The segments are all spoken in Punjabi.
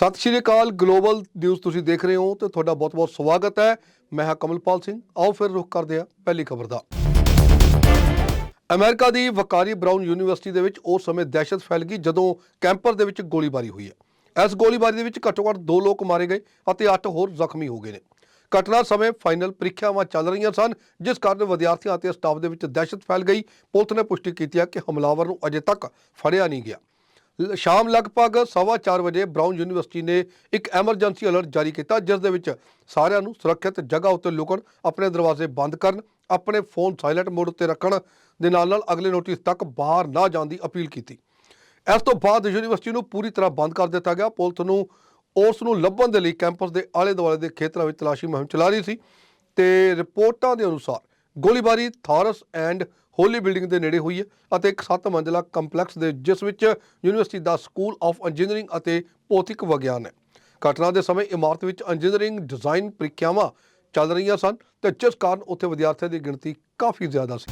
ਸਤਿ ਸ਼੍ਰੀ ਅਕਾਲ ਗਲੋਬਲ ਨਿਊਜ਼ ਤੁਸੀਂ ਦੇਖ ਰਹੇ ਹੋ ਤੇ ਤੁਹਾਡਾ ਬਹੁਤ-ਬਹੁਤ ਸਵਾਗਤ ਹੈ। ਮੈਂ ਹਾਂ ਕਮਲਪਾਲ ਸਿੰਘ। ਆਓ ਫਿਰ ਰੁਕ ਕਰਦੇ ਹਾਂ ਪਹਿਲੀ ਖਬਰ ਦਾ। ਅਮਰੀਕਾ ਦੀ ਵਕਾਰੀ ਬ੍ਰਾਊਨ ਯੂਨੀਵਰਸਿਟੀ ਦੇ ਵਿੱਚ ਉਸ ਸਮੇਂ ਦਹਿਸ਼ਤ ਫੈਲ ਗਈ ਜਦੋਂ ਕੈਂਪਰ ਦੇ ਵਿੱਚ ਗੋਲੀਬਾਰੀ ਹੋਈ ਹੈ। ਇਸ ਗੋਲੀਬਾਰੀ ਦੇ ਵਿੱਚ ਘੱਟੋ-ਘੱਟ 2 ਲੋਕ ਮਾਰੇ ਗਏ ਅਤੇ 8 ਹੋਰ ਜ਼ਖਮੀ ਹੋ ਗਏ ਨੇ। ਘਟਨਾ ਸਮੇਂ ਫਾਈਨਲ ਪ੍ਰੀਖਿਆਵਾਂ ਚੱਲ ਰਹੀਆਂ ਸਨ, ਜਿਸ ਕਾਰਨ ਵਿਦਿਆਰਥੀਆਂ ਅਤੇ ਸਟਾਫ ਦੇ ਵਿੱਚ ਦਹਿਸ਼ਤ ਫੈਲ ਗਈ। ਪੁਲਿਸ ਨੇ ਪੁਸ਼ਟੀ ਕੀਤੀ ਹੈ ਕਿ ਹਮਲਾਵਰ ਨੂੰ ਅਜੇ ਤੱਕ ਫੜਿਆ ਨਹੀਂ ਗਿਆ। ਸ਼ਾਮ ਲਗਭਗ 4:30 ਵਜੇ ਬ੍ਰਾਊਨ ਯੂਨੀਵਰਸਿਟੀ ਨੇ ਇੱਕ ਐਮਰਜੈਂਸੀ ਅਲਰਟ ਜਾਰੀ ਕੀਤਾ, ਜਿਸ ਦੇ ਵਿੱਚ ਸਾਰਿਆਂ ਨੂੰ ਸੁਰੱਖਿਅਤ ਜਗ੍ਹਾ ਉੱਤੇ ਲੁਕਣ, ਆਪਣੇ ਦਰਵਾਜ਼ੇ ਬੰਦ ਕਰਨ, ਆਪਣੇ ਫੋਨ ਸਾਇਲੈਂਟ ਮੋਡ ਉੱਤੇ ਰੱਖਣ ਦੇ ਨਾਲ ਨਾਲ ਅਗਲੇ ਨੋਟਿਸ ਤੱਕ ਬਾਹਰ ਨਾ ਜਾਣ ਦੀ ਅਪੀਲ ਕੀਤੀ। ਇਸ ਤੋਂ ਬਾਅਦ ਯੂਨੀਵਰਸਿਟੀ ਨੂੰ ਪੂਰੀ ਤਰ੍ਹਾਂ ਬੰਦ ਕਰ ਦਿੱਤਾ ਗਿਆ। ਪੁਲਿਸ ਨੂੰ ਉਸ ਨੂੰ ਲੱਭਣ ਦੇ ਲਈ ਕੈਂਪਸ ਦੇ ਆਲੇ ਦੁਆਲੇ ਦੇ ਖੇਤਰਾਂ ਵਿੱਚ ਤਲਾਸ਼ੀ ਮੁਹਿੰਮ ਚਲਾ ਰਹੀ ਸੀ ਤੇ ਰਿਪੋਰਟਾਂ ਦੇ ਅਨੁਸਾਰ ਗੋਲੀਬਾਰੀ, ਥਾਰਸ ਐਂਡ ਹੋਲੀ ਬਿਲਡਿੰਗ ਦੇ ਨੇੜੇ ਹੋਈ ਹੈ ਅਤੇ ਇੱਕ 7 ਮੰਜ਼ਲਾ ਕੰਪਲੈਕਸ ਦੇ ਜਿਸ ਵਿੱਚ ਯੂਨੀਵਰਸਿਟੀ ਦਾ ਸਕੂਲ ਆਫ ਇੰਜੀਨੀਅਰਿੰਗ ਅਤੇ ਭੌਤਿਕ ਵਿਗਿਆਨ ਹੈ। ਘਟਨਾ ਦੇ ਸਮੇਂ ਇਮਾਰਤ ਵਿੱਚ ਇੰਜੀਨੀਅਰਿੰਗ ਡਿਜ਼ਾਈਨ ਪ੍ਰੀਖਿਆਵਾਂ ਚੱਲ ਰਹੀਆਂ ਸਨ ਤੇ ਜਿਸ ਕਾਰਨ ਉੱਥੇ ਵਿਦਿਆਰਥੀਆਂ ਦੀ ਗਿਣਤੀ ਕਾਫੀ ਜ਼ਿਆਦਾ ਸੀ।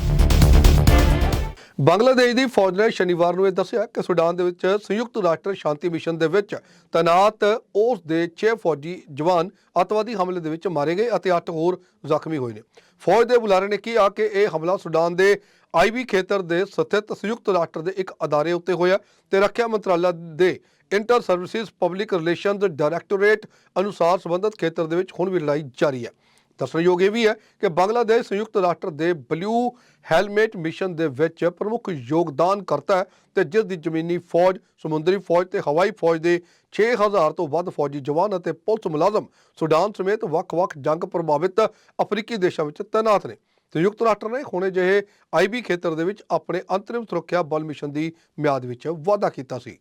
ਬੰਗਲਾਦੇਸ਼ ਦੀ ਫੌਜ ਨੇ ਸ਼ਨੀਵਾਰ ਨੂੰ ਇਹ ਦੱਸਿਆ ਕਿ ਸੁਡਾਨ ਦੇ ਵਿੱਚ ਸੰਯੁਕਤ ਰਾਸ਼ਟਰ ਸ਼ਾਂਤੀ ਮਿਸ਼ਨ ਦੇ ਵਿੱਚ ਤੈਨਾਤ ਉਸ ਦੇ 6 ਫੌਜੀ ਜਵਾਨ ਅੱਤਵਾਦੀ ਹਮਲੇ ਦੇ ਵਿੱਚ ਮਾਰੇ ਗਏ ਅਤੇ 8 ਹੋਰ ਜ਼ਖਮੀ ਹੋਏ ਨੇ। ਫੌਜ ਦੇ ਬੁਲਾਰੇ ਨੇ ਕਿਹਾ ਕਿ ਇਹ ਹਮਲਾ ਸੁਡਾਨ ਦੇ ਆਈਬੀ ਖੇਤਰ ਦੇ ਸਥਿਤ ਸੰਯੁਕਤ ਰਾਸ਼ਟਰ ਦੇ ਇੱਕ ਅਦਾਰੇ ਉੱਤੇ ਹੋਇਆ ਤੇ ਰੱਖਿਆ ਮੰਤਰਾਲਾ ਦੇ inter services public relations directorate ਅਨੁਸਾਰ ਸੰਬੰਧਿਤ ਖੇਤਰ ਦੇ ਵਿੱਚ ਹੁਣ ਵੀ ਲੜਾਈ ਜਾਰੀ ਹੈ। ਦੱਸਣਯੋਗ ਇਹ ਵੀ ਹੈ ਕਿ ਬੰਗਲਾਦੇਸ਼ ਸੰਯੁਕਤ ਰਾਸ਼ਟਰ ਦੇ ਬਲੂ ਹੈਲਮੇਟ ਮਿਸ਼ਨ ਦੇ ਵਿੱਚ ਪ੍ਰਮੁੱਖ ਯੋਗਦਾਨ ਕਰਤਾ ਹੈ ਤੇ ਜਿਸ ਦੀ ਜ਼ਮੀਨੀ ਫੌਜ, ਸਮੁੰਦਰੀ ਫੌਜ ਤੇ ਹਵਾਈ ਫੌਜ ਦੇ 6000 ਤੋਂ ਵੱਧ ਫੌਜੀ ਜਵਾਨ ਅਤੇ ਪੁਲਿਸ ਮੁਲਾਜ਼ਮ ਸੁਡਾਨ ਸਮੇਤ ਵੱਖ-ਵੱਖ ਜੰਗ ਪ੍ਰਭਾਵਿਤ ਅਫਰੀਕੀ ਦੇਸ਼ਾਂ ਵਿੱਚ ਤੈਨਾਤ ਨੇ। ਸੰਯੁਕਤ ਰਾਸ਼ਟਰ ਨੇ ਹੁਣੇ ਜਿਹੇ ਆਈਬੀ ਖੇਤਰ ਦੇ ਵਿੱਚ ਆਪਣੇ ਅੰਤਰਿਮ ਸੁਰੱਖਿਆ ਬਲ ਮਿਸ਼ਨ ਦੀ ਮਿਆਦ ਵਿੱਚ ਵਾਧਾ ਕੀਤਾ ਸੀ।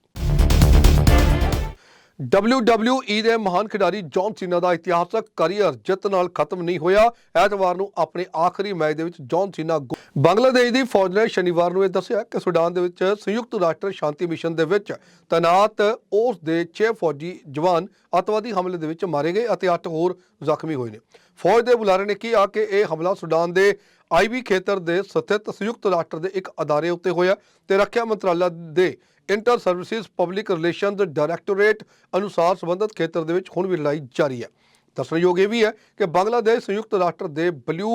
WWE ਦੇ ਮਹਾਨ ਖਿਡਾਰੀ ਜੌਨ ਸੀਨਾ ਦਾ ਇਤਿਹਾਸਕ ਕਰੀਅਰ ਜਿੱਤ ਨਾਲ ਖਤਮ ਨਹੀਂ ਹੋਇਆ। ਐਤਵਾਰ ਨੂੰ ਆਪਣੇ ਆਖਰੀ ਮੈਚ ਦੇ ਵਿੱਚ ਜੌਨ ਸੀਨਾ ਗੋ- ਬੰਗਲਾਦੇਸ਼ ਦੀ ਫੌਜ ਨੇ ਸ਼ਨੀਵਾਰ ਨੂੰ ਇਹ ਦੱਸਿਆ ਕਿ ਸੁਡਾਨ ਦੇ ਵਿੱਚ ਸੰਯੁਕਤ ਰਾਸ਼ਟਰ ਸ਼ਾਂਤੀ ਮਿਸ਼ਨ ਦੇ ਵਿੱਚ ਤੈਨਾਤ ਉਸ ਦੇ 6 ਫੌਜੀ ਜਵਾਨ ਅੱਤਵਾਦੀ ਹਮਲੇ ਦੇ ਵਿੱਚ ਮਾਰੇ ਗਏ ਅਤੇ 8 ਹੋਰ ਜ਼ਖਮੀ ਹੋਏ ਨੇ। ਫੌਜ ਦੇ ਬੁਲਾਰੇ ਨੇ ਕਿਹਾ ਕਿ ਇਹ ਹਮਲਾ ਸੁਡਾਨ ਦੇ ਆਈਬੀ ਖੇਤਰ ਦੇ ਸਥਿਤ ਸੰਯੁਕਤ ਰਾਸ਼ਟਰ ਦੇ ਇੱਕ ਅਦਾਰੇ ਉੱਤੇ ਹੋਇਆ ਤੇ ਰੱਖਿਆ ਮੰਤਰਾਲਾ ਦੇ inter services public relations directorate ਅਨੁਸਾਰ ਸੰਬੰਧਿਤ ਖੇਤਰ ਦੇ ਵਿੱਚ ਹੁਣ ਵੀ ਲੜਾਈ ਜਾਰੀ ਹੈ। ਦੱਸਣਯੋਗ ਇਹ ਵੀ ਹੈ ਕਿ ਬੰਗਲਾਦੇਸ਼ ਸੰਯੁਕਤ ਰਾਸ਼ਟਰ ਦੇ ਬਲੂ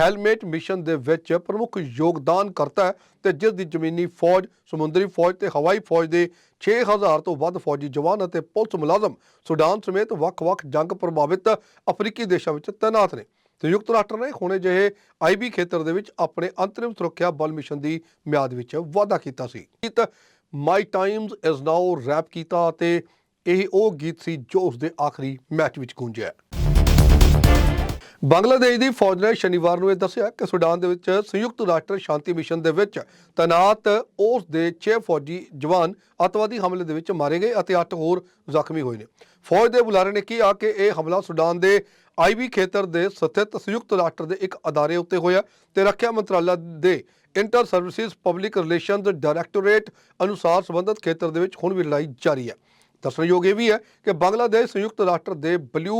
ਹੈਲਮੇਟ ਮਿਸ਼ਨ ਦੇ ਵਿੱਚ ਪ੍ਰਮੁੱਖ ਯੋਗਦਾਨ ਕਰਤਾ ਹੈ ਤੇ ਜਿਸ ਦੀ ਜ਼ਮੀਨੀ ਫੌਜ, ਸਮੁੰਦਰੀ ਫੌਜ ਤੇ ਹਵਾਈ ਫੌਜ ਦੇ 6000 ਤੋਂ ਵੱਧ ਫੌਜੀ ਜਵਾਨ ਅਤੇ ਪੁਲਿਸ ਮੁਲਾਜ਼ਮ ਸੁਡਾਨ ਸਮੇਤ ਵੱਖ-ਵੱਖ ਜੰਗ ਪ੍ਰਭਾਵਿਤ ਅਫਰੀਕੀ ਦੇਸ਼ਾਂ ਵਿੱਚ ਤੈਨਾਤ ਨੇ। ਸੰਯੁਕਤ ਰਾਸ਼ਟਰ ਨੇ ਹੁਣੇ ਜਿਹੇ ਆਈਬੀ ਖੇਤਰ ਦੇ ਵਿੱਚ ਆਪਣੇ ਅੰਤਰਿਮ ਸੁਰੱਖਿਆ ਬਲ ਮਿਸ਼ਨ ਦੀ ਮਿਆਦ ਵਿੱਚ ਵਾਅਦਾ ਕੀਤਾ ਸੀ। My times is now wrap ਕੀਤਾ ਅਤੇ ਇਹ ਉਹ ਗੀਤ ਸੀ ਜੋ ਉਸ ਦੇ ਆਖਰੀ ਮੈਚ ਵਿੱਚ ਗੂੰਜਿਆ ਬੰਗਲਾਦੇਸ਼ ਦੀ ਫੌਜ ਨੇ ਸ਼ਨੀਵਾਰ ਨੂੰ ਇਹ ਦੱਸਿਆ ਕਿ ਸੁਡਾਨ ਦੇ ਵਿੱਚ ਸੰਯੁਕਤ ਰਾਸ਼ਟਰ ਸ਼ਾਂਤੀ ਮਿਸ਼ਨ ਦੇ ਵਿੱਚ ਤੈਨਾਤ ਉਸ ਦੇ 6 ਫੌਜੀ ਜਵਾਨ ਅੱਤਵਾਦੀ ਹਮਲੇ ਦੇ ਵਿੱਚ ਮਾਰੇ ਗਏ ਅਤੇ 8 ਹੋਰ ਜ਼ਖਮੀ ਹੋਏ ਨੇ। ਫੌਜ ਦੇ ਬੁਲਾਰੇ ਨੇ ਕਿਹਾ ਕਿ ਇਹ ਹਮਲਾ ਸੁਡਾਨ ਦੇ ਆਈਬੀ ਖੇਤਰ ਦੇ ਸਥਿਤ ਸੰਯੁਕਤ ਰਾਸ਼ਟਰ ਦੇ ਇੱਕ ਅਦਾਰੇ ਉੱਤੇ ਹੋਇਆ ਤੇ ਰੱਖਿਆ ਮੰਤਰਾਲਾ ਦੇ inter services public relations directorate ਅਨੁਸਾਰ ਸੰਬੰਧਿਤ ਖੇਤਰ ਦੇ ਵਿੱਚ ਹੁਣ ਵੀ ਲੜਾਈ ਜਾਰੀ ਹੈ। ਦੱਸਣਯੋਗ ਇਹ ਵੀ ਹੈ ਕਿ ਬੰਗਲਾਦੇਸ਼ ਸੰਯੁਕਤ ਰਾਸ਼ਟਰ ਦੇ ਬਲੂ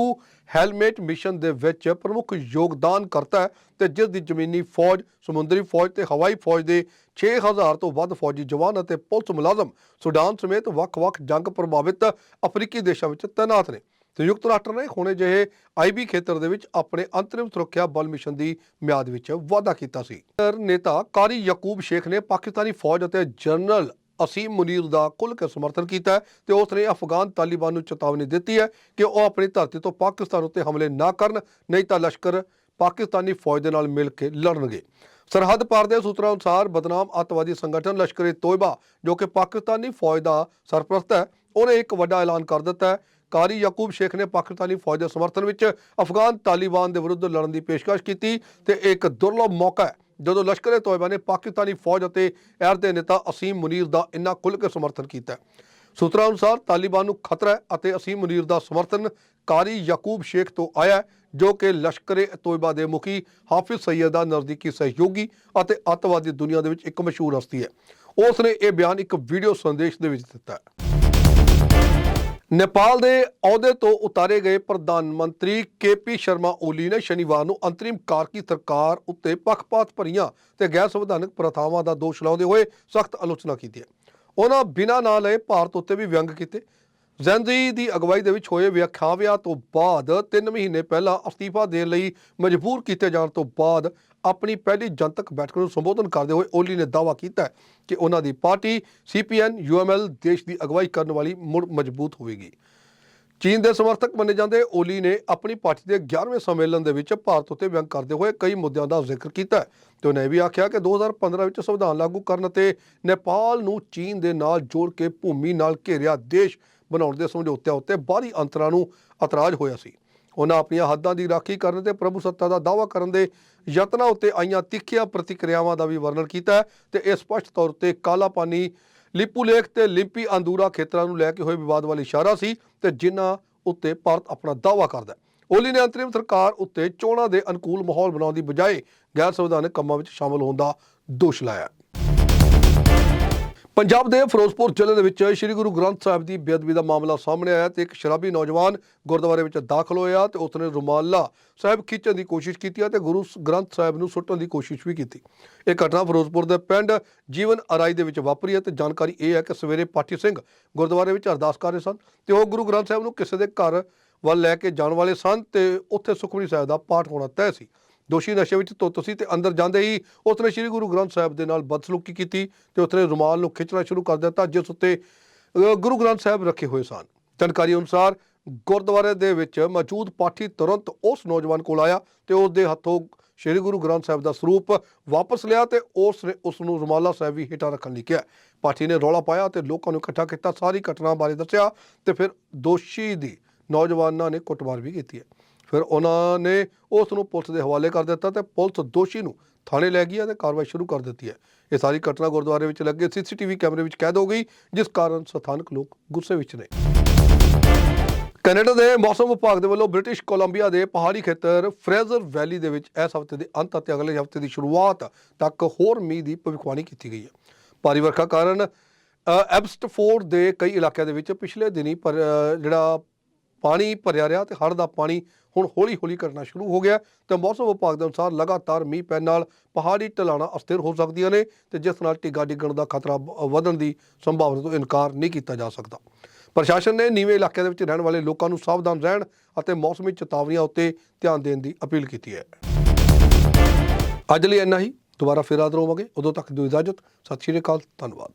ਹੈਲਮੇਟ ਮਿਸ਼ਨ ਦੇ ਵਿੱਚ ਪ੍ਰਮੁੱਖ ਯੋਗਦਾਨ ਕਰਤਾ ਹੈ ਤੇ ਜਿਸ ਦੀ ਜ਼ਮੀਨੀ ਫੌਜ, ਸਮੁੰਦਰੀ ਫੌਜ ਤੇ ਹਵਾਈ ਫੌਜ ਦੇ 6000 ਤੋਂ ਵੱਧ ਫੌਜੀ ਜਵਾਨ ਅਤੇ ਪੁਲਿਸ ਮੁਲਾਜ਼ਮ ਸੁਡਾਨ ਸਮੇਤ ਵੱਖ-ਵੱਖ ਜੰਗ ਪ੍ਰਭਾਵਿਤ ਅਫਰੀਕੀ ਦੇਸ਼ਾਂ ਵਿੱਚ ਤੈਨਾਤ ਨੇ। ਸੰਯੁਕਤ ਰਾਸ਼ਟਰ ਨੇ ਹੁਣੇ ਜਿਹੇ ਆਈਬੀ ਖੇਤਰ ਦੇ ਵਿੱਚ ਆਪਣੇ ਅੰਤਰਿਮ ਸੁਰੱਖਿਆ ਬਲ ਮਿਸ਼ਨ ਦੀ ਮਿਆਦ ਵਿੱਚ ਵਾਅਦਾ ਕੀਤਾ ਸੀ। ਨੇਤਾ ਕਾਰੀ ਯਕੂਬ ਸ਼ੇਖ ਨੇ ਪਾਕਿਸਤਾਨੀ ਫੌਜ ਅਤੇ ਜਨਰਲ ਅਸੀਮ ਮੁਨੀਰ ਦਾ ਖੁੱਲ੍ਹ ਕੇ ਸਮਰਥਨ ਕੀਤਾ ਹੈ ਤੇ ਉਸ ਨੇ ਅਫਗਾਨ ਤਾਲਿਬਾਨ ਨੂੰ ਚੇਤਾਵਨੀ ਦਿੱਤੀ ਹੈ ਕਿ ਉਹ ਆਪਣੀ ਧਰਤੀ ਤੋਂ ਪਾਕਿਸਤਾਨ ਉੱਤੇ ਹਮਲੇ ਨਾ ਕਰਨ, ਨਹੀਂ ਤਾਂ ਲਸ਼ਕਰ ਪਾਕਿਸਤਾਨੀ ਫੌਜ ਦੇ ਨਾਲ ਮਿਲ ਕੇ ਲੜਨਗੇ। ਸਰਹੱਦ ਪਾਰ ਦੇ ਸੂਤਰਾਂ ਅਨੁਸਾਰ ਬਦਨਾਮ ਅੱਤਵਾਦੀ ਸੰਗਠਨ ਲਸ਼ਕਰ-ਏ ਤੋਇਬਾ ਜੋ ਕਿ ਪਾਕਿਸਤਾਨੀ ਫੌਜ ਦਾ ਸਰਪ੍ਰਸਤ ਹੈ, ਉਹਨੇ ਇੱਕ ਵੱਡਾ ਐਲਾਨ ਕਰ ਦਿੱਤਾ ਹੈ ਕਾਰੀ ਯਾਕੂਬ ਸ਼ੇਖ ਨੇ ਪਾਕਿਸਤਾਨੀ ਫੌਜ ਦੇ ਸਮਰਥਨ ਵਿੱਚ ਅਫਗਾਨ ਤਾਲਿਬਾਨ ਦੇ ਵਿਰੁੱਧ ਲੜਨ ਦੀ ਪੇਸ਼ਕਸ਼ ਕੀਤੀ ਤੇ ਇਹ ਇੱਕ ਦੁਰਲਭ ਮੌਕਾ ਹੈ, ਜਦੋਂ ਲਸ਼ਕਰ-ਏ ਤੋਇਬਾ ਨੇ ਪਾਕਿਸਤਾਨੀ ਫੌਜ ਅਤੇ ਐਰ ਦੇ ਨੇਤਾ ਅਸੀਮ ਮੁਨੀਰ ਦਾ ਇੰਨਾ ਖੁੱਲ੍ਹ ਕੇ ਸਮਰਥਨ ਕੀਤਾ ਸੂਤਰਾਂ ਅਨੁਸਾਰ ਤਾਲਿਬਾਨ ਨੂੰ ਖਤਰਾ ਹੈ ਅਤੇ ਅਸੀਮ ਮੁਨੀਰ ਦਾ ਸਮਰਥਨ ਕਾਰੀ ਯਾਕੂਬ ਸ਼ੇਖ ਤੋਂ ਆਇਆ ਜੋ ਕਿ ਲਸ਼ਕਰ-ਏ ਤੋਇਬਾ ਦੇ ਮੁਖੀ ਹਾਫਿਜ਼ ਸਈਦ ਦਾ ਨਜ਼ਦੀਕੀ ਸਹਿਯੋਗੀ ਅਤੇ ਅੱਤਵਾਦੀ ਦੁਨੀਆ ਦੇ ਵਿੱਚ ਇੱਕ ਮਸ਼ਹੂਰ ਹਸਤੀ ਹੈ। ਉਸ ਨੇ ਇਹ ਬਿਆਨ ਇੱਕ ਵੀਡੀਓ ਸੰਦੇਸ਼ ਦੇ ਵਿੱਚ ਦਿੱਤਾ ਹੈ। ਨੇਪਾਲ ਦੇ ਅਹੁਦੇ ਤੋਂ ਉਤਾਰੇ ਗਏ ਪ੍ਰਧਾਨ ਮੰਤਰੀ ਕੇਪੀ ਸ਼ਰਮਾ ਓਲੀ ਨੇ ਸ਼ਨੀਵਾਰ ਨੂੰ ਅੰਤਰਿਮ ਕਾਰਕੀ ਸਰਕਾਰ ਉੱਤੇ ਪੱਖਪਾਤ ਭਰੀਆਂ ਤੇ ਗੈਰ ਸੰਵਿਧਾਨਕ ਪ੍ਰਥਾਵਾਂ ਦਾ ਦੋਸ਼ ਲਾਉਂਦੇ ਹੋਏ ਸਖਤ ਆਲੋਚਨਾ ਕੀਤੀ ਹੈ। ਉਹਨਾਂ ਬਿਨਾਂ ਨਾਂ ਲਏ ਭਾਰਤ ਉੱਤੇ ਵੀ ਵਿਅੰਗ ਕੀਤੇ। ਜ਼ੈਂਦੀ ਦੀ ਅਗਵਾਈ ਦੇ ਵਿੱਚ ਹੋਏ ਵਿਆਖਿਆਵਿਆਂ ਤੋਂ ਬਾਅਦ 3 ਮਹੀਨੇ ਪਹਿਲਾਂ ਅਸਤੀਫਾ ਦੇਣ ਲਈ ਮਜਬੂਰ ਕੀਤੇ ਜਾਣ ਤੋਂ ਬਾਅਦ ਆਪਣੀ ਪਹਿਲੀ ਜਨਤਕ ਬੈਠਕ ਨੂੰ ਸੰਬੋਧਨ ਕਰਦੇ ਹੋਏ ਓਲੀ ਨੇ ਦਾਅਵਾ ਕੀਤਾ ਕਿ ਉਹਨਾਂ ਦੀ ਪਾਰਟੀ ਸੀਪੀਐਨ, ਯੂਐਮਐਲ ਦੇਸ਼ ਦੀ ਅਗਵਾਈ ਕਰਨ ਵਾਲੀ ਮੁੜ ਮਜ਼ਬੂਤ ਹੋਵੇਗੀ। ਚੀਨ ਦੇ ਸਮਰਥਕ ਮੰਨੇ ਜਾਂਦੇ ਓਲੀ ਨੇ ਆਪਣੀ ਪਾਰਟੀ ਦੇ 11ਵੇਂ ਸੰਮੇਲਨ ਦੇ ਵਿੱਚ ਭਾਰਤ ਉੱਤੇ ਵਿਅੰਗ ਕਰਦੇ ਹੋਏ ਕਈ ਮੁੱਦਿਆਂ ਦਾ ਜ਼ਿਕਰ ਕੀਤਾ ਹੈ ਤੇ ਉਹਨੇ ਇਹ ਵੀ ਆਖਿਆ ਕਿ 2015 ਵਿੱਚ ਸੰਵਿਧਾਨ ਲਾਗੂ ਕਰਨ ਅਤੇ ਨੇਪਾਲ ਨੂੰ ਚੀਨ ਦੇ ਨਾਲ ਜੋੜ ਕੇ ਭੂਮੀ ਨਾਲ ਘੇਰਿਆ ਦੇਸ਼ ਬਣਾਉਣ ਦੇ ਸਮਝੌਤਿਆਂ ਉੱਤੇ ਬਾਹਰੀ ਅੰਤਰਾਂ ਨੂੰ ਇਤਰਾਜ਼ ਹੋਇਆ ਸੀ। ਉਹਨਾਂ ਆਪਣੀਆਂ ਹੱਦਾਂ ਦੀ ਰਾਖੀ ਕਰਨ ਤੇ ਪ੍ਰਭੂ ਸੱਤਾ ਦਾ ਦਾਅਵਾ ਕਰਨ ਦੇ ਯਤਨਾਂ ਉੱਤੇ ਆਈਆਂ ਤਿੱਖੀਆਂ ਪ੍ਰਤੀਕਿਰਿਆਵਾਂ ਦਾ ਵੀ ਵਰਣਨ ਕੀਤਾ ਹੈ ਤੇ ਇਹ ਸਪਸ਼ਟ ਤੌਰ ਤੇ ਕਾਲਾ ਪਾਣੀ ਲਿਪੂਲੇਖ ਤੇ ਲਿੰਪੀ ਅੰਦੂਰਾ ਖੇਤਰਾਂ ਨੂੰ ਲੈ ਕੇ ਹੋਏ ਵਿਵਾਦ ਵਾਲੀ ਇਸ਼ਾਰਾ ਸੀ ਤੇ ਜਿਨ੍ਹਾਂ ਉੱਤੇ ਭਾਰਤ ਆਪਣਾ ਦਾਅਵਾ ਕਰਦਾ ਹੈ। ਓਲੀ ਨੇ ਅੰਤਰਿਮ ਸਰਕਾਰ ਉੱਤੇ ਚੋਣਾਂ ਦੇ ਅਨੁਕੂਲ ਮਾਹੌਲ ਬਣਾਉਣ ਦੀ ਬਜਾਏ ਗੈਰ ਸੰਵਿਧਾਨਕ ਕੰਮਾਂ ਵਿੱਚ ਸ਼ਾਮਲ ਹੋਣ ਦਾ ਦੋਸ਼ ਲਾਇਆ। ਪੰਜਾਬ ਦੇ ਫਿਰੋਜ਼ਪੁਰ ਜ਼ਿਲ੍ਹੇ ਦੇ ਵਿੱਚ ਸ੍ਰੀ ਗੁਰੂ ਗ੍ਰੰਥ ਸਾਹਿਬ ਦੀ ਬੇਅਦਬੀ ਦਾ ਮਾਮਲਾ ਸਾਹਮਣੇ ਆਇਆ ਤੇ ਇੱਕ ਸ਼ਰਾਬੀ ਨੌਜਵਾਨ ਗੁਰਦੁਆਰੇ ਵਿੱਚ ਦਾਖਲ ਹੋਇਆ ਤੇ ਉਸਨੇ ਰੁਮਾਲਾ ਸਾਹਿਬ ਖਿੱਚਣ ਦੀ ਕੋਸ਼ਿਸ਼ ਕੀਤੀ ਅਤੇ ਗੁਰੂ ਸ- ਗ੍ਰੰਥ ਸਾਹਿਬ ਨੂੰ ਸੁੱਟਣ ਦੀ ਕੋਸ਼ਿਸ਼ ਵੀ ਕੀਤੀ। ਇਹ ਘਟਨਾ ਫਿਰੋਜ਼ਪੁਰ ਦੇ ਪਿੰਡ ਜੀਵਨ ਅਰਾਈ ਦੇ ਵਿੱਚ ਵਾਪਰੀ ਹੈ ਤੇ ਜਾਣਕਾਰੀ ਇਹ ਹੈ ਕਿ ਸਵੇਰੇ ਪਾਠੀ ਸਿੰਘ ਗੁਰਦੁਆਰੇ ਵਿੱਚ ਅਰਦਾਸ ਕਰ ਰਹੇ ਸਨ ਤੇ ਉਹ ਗੁਰੂ ਗ੍ਰੰਥ ਸਾਹਿਬ ਨੂੰ ਕਿਸੇ ਦੇ ਘਰ ਵੱਲ ਲੈ ਕੇ ਜਾਣ ਵਾਲੇ ਸਨ ਤੇ ਉੱਥੇ ਸੁਖਮਨੀ ਸਾਹਿਬ ਦਾ ਪਾਠ ਹੋਣਾ ਤੈਅ ਸੀ। ਦੋਸ਼ੀ ਨਸ਼ੇ ਵਿੱਚ ਧੁੱਤ ਸੀ ਤੇ ਅੰਦਰ ਜਾਂਦੇ ਹੀ ਉਸਨੇ ਸ੍ਰੀ ਗੁਰੂ ਗ੍ਰੰਥ ਸਾਹਿਬ ਦੇ ਨਾਲ ਬਦਸਲੂਕੀ ਕੀਤੀ ਤੇ ਉਸਨੇ ਰੁਮਾਲ ਨੂੰ ਖਿੱਚਣਾ ਸ਼ੁਰੂ ਕਰ ਦਿੱਤਾ, ਜਿਸ ਉੱਤੇ ਗੁਰੂ ਗ੍ਰੰਥ ਸਾਹਿਬ ਰੱਖੇ ਹੋਏ ਸਨ। ਜਾਣਕਾਰੀ ਅਨੁਸਾਰ ਗੁਰਦੁਆਰੇ ਦੇ ਵਿੱਚ ਮੌਜੂਦ ਪਾਠੀ ਤੁਰੰਤ ਉਸ ਨੌਜਵਾਨ ਕੋਲ ਆਇਆ ਤੇ ਉਸ ਦੇ ਹੱਥੋਂ ਸ੍ਰੀ ਗੁਰੂ ਗ੍ਰੰਥ ਸਾਹਿਬ ਦਾ ਸਰੂਪ ਵਾਪਸ ਲਿਆ ਤੇ ਉਸ ਨੇ ਉਸ ਨੂੰ ਰੁਮਾਲਾ ਸਾਹਿਬ ਵੀ ਹੇਠਾਂ ਰੱਖਣ ਲਈ ਕਿਹਾ। ਪਾਠੀ ਨੇ ਰੌਲਾ ਪਾਇਆ ਤੇ ਲੋਕਾਂ ਨੂੰ ਇਕੱਠਾ ਕੀਤਾ, ਸਾਰੀ ਘਟਨਾ ਬਾਰੇ ਦੱਸਿਆ ਤੇ ਫਿਰ ਦੋਸ਼ੀ ਦੀ ਨੌਜਵਾਨਾਂ ਨੇ ਕੁੱਟਮਾਰ ਵੀ ਕੀਤੀ ਹੈ। ਫਿਰ ਉਹਨਾਂ ਨੇ ਉਸ ਨੂੰ ਪੁਲਿਸ ਦੇ ਹਵਾਲੇ ਕਰ ਦਿੱਤਾ ਤੇ ਪੁਲਿਸ ਦੋਸ਼ੀ ਨੂੰ ਥਾਣੇ ਲੈ ਗਈ ਹੈ ਅਤੇ ਕਾਰਵਾਈ ਸ਼ੁਰੂ ਕਰ ਦਿੱਤੀ ਹੈ। ਇਹ ਸਾਰੀ ਘਟਨਾ ਗੁਰਦੁਆਰੇ ਵਿੱਚ ਲੱਗੇ ਸੀਸੀਟੀਵੀ ਕੈਮਰੇ ਵਿੱਚ ਕੈਦ ਹੋ ਗਈ, ਜਿਸ ਕਾਰਨ ਸਥਾਨਕ ਲੋਕ ਗੁੱਸੇ ਵਿੱਚ ਨੇ। ਕੈਨੇਡਾ ਦੇ ਮੌਸਮ ਵਿਭਾਗ ਦੇ ਵੱਲੋਂ ਬ੍ਰਿਟਿਸ਼ ਕੋਲੰਬੀਆ ਦੇ ਪਹਾੜੀ ਖੇਤਰ ਫਰੇਜ਼ਰ ਵੈਲੀ ਦੇ ਵਿੱਚ ਇਸ ਹਫ਼ਤੇ ਦੇ ਅੰਤ ਅਤੇ ਅਗਲੇ ਹਫ਼ਤੇ ਦੀ ਸ਼ੁਰੂਆਤ ਤੱਕ ਹੋਰ ਮੀਂਹ ਦੀ ਭਵਿੱਖਬਾਣੀ ਕੀਤੀ ਗਈ ਹੈ। ਭਾਰੀ ਵਰਖਾ ਕਾਰਨ ਐਬਸਟਫੋਰਡ ਦੇ ਕਈ ਇਲਾਕਿਆਂ ਦੇ ਵਿੱਚ ਪਿਛਲੇ ਦਿਨੀ ਪਰ ਜਿਹੜਾ ਪਾਣੀ ਭਰਿਆ ਰਿਹਾ ਤੇ ਹੜ੍ਹ ਦਾ ਪਾਣੀ ਹੁਣ ਹੌਲੀ-ਹੌਲੀ ਘਟਣਾ ਸ਼ੁਰੂ ਹੋ ਗਿਆ ਤੇ ਮੌਸਮ ਵਿਭਾਗ ਦੇ ਅਨੁਸਾਰ ਲਗਾਤਾਰ ਮੀਂਹ ਪੈਣ ਨਾਲ ਪਹਾੜੀ ਢਲਾਣਾ ਅਸਥਿਰ ਹੋ ਸਕਦੀਆਂ ਨੇ ਤੇ ਜਿਸ ਨਾਲ ਟਿੱਗਾ ਡਿੱਗਣ ਦਾ ਖਤਰਾ ਬ- ਵਧਣ ਦੀ ਸੰਭਾਵਨਾ ਤੋਂ ਇਨਕਾਰ ਨਹੀਂ ਕੀਤਾ ਜਾ ਸਕਦਾ। ਪ੍ਰਸ਼ਾਸਨ ਨੇ ਨੀਵੇਂ ਇਲਾਕਿਆਂ ਦੇ ਵਿੱਚ ਰਹਿਣ ਵਾਲੇ ਲੋਕਾਂ ਨੂੰ ਸਾਵਧਾਨ ਰਹਿਣ ਅਤੇ ਮੌਸਮੀ ਚੇਤਾਵਨੀਆਂ ਉੱਤੇ ਧਿਆਨ ਦੇਣ ਦੀ ਅਪੀਲ ਕੀਤੀ ਹੈ। ਅੱਜ ਲਈ ਇੰਨਾ ਹੀ। ਦੁਬਾਰਾ ਫਿਰ ਹਾਜ਼ਰ ਹੋਵਾਂਗੇ। ਉਦੋਂ ਤੱਕ ਦਿਓ ਇਜਾਜ਼ਤ। ਸਤਿ ਸ਼੍ਰੀ ਅਕਾਲ। ਧੰਨਵਾਦ।